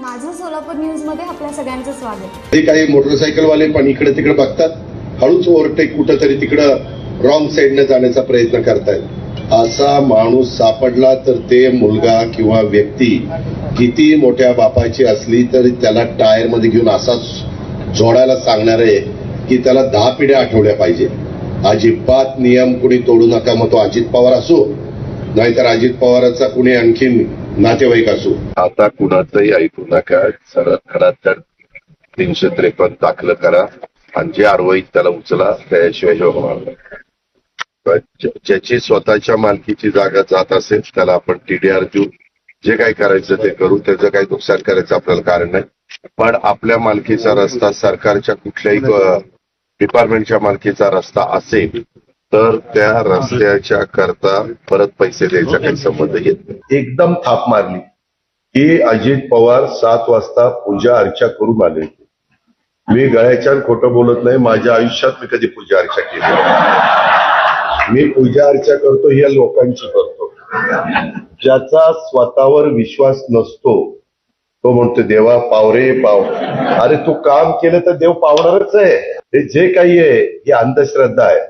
माझं सोलापूर न्यूजमध्ये आपल्या सगळ्यांचं स्वागत. ते काही मोटरसायकलवाले पण इकडे तिकडे बघतात. हळूच ओव्हरटेक कुठंतरी तिकडं रॉंग साईडने जाण्याचा प्रयत्न करतायत. असा माणूस सापडला तर ते मुलगा किंवा व्यक्ती किती मोठ्या बापाची असली तरी त्याला टायरमध्ये घेऊन असाच जोडायला सांगणार आहे की त्याला दहा पिढ्या आठवल्या पाहिजे. अजिबात नियम कुणी तोडू नका मग तो अजित पवार असो. नाहीतर अजित पवाराचा कुणी आणखीन नातेवाईक असो आता कुणाचंही ऐकू नका. सरळ खरा तर तीनशे त्रेपन्न दाखल करा आणि जे आरवाईत त्याला उचला त्याशिवाय ज्याची स्वतःच्या मालकीची जागा जात असेल त्याला आपण टीडीआर देऊ जे काही करायचं ते करू. त्याचं काही नुकसान करायचं आपल्याला कारण नाही. पण आपल्या मालकीचा रस्ता सरकारच्या कुठल्याही डिपार्टमेंटच्या मालकीचा रस्ता असेल तर त्या रस्त्याच्या करता परत पैसे द्यायचा काही संबंध येत नाही. एकदम थाप मारली. की अजित पवार सात वाजता पूजा अर्चा करून आले होते. मी गळ्याच्या खोटं बोलत नाही माझ्या आयुष्यात मी कधी पूजा अर्चा केली मी पूजा अर्चा करतो या लोकांची करतो. ज्याचा स्वतःवर विश्वास नसतो तो म्हणतो देवा पावरे पाव. अरे तू काम केलं तर देव पावणारच आहे. हे जे काही आहे ही अंधश्रद्धा आहे.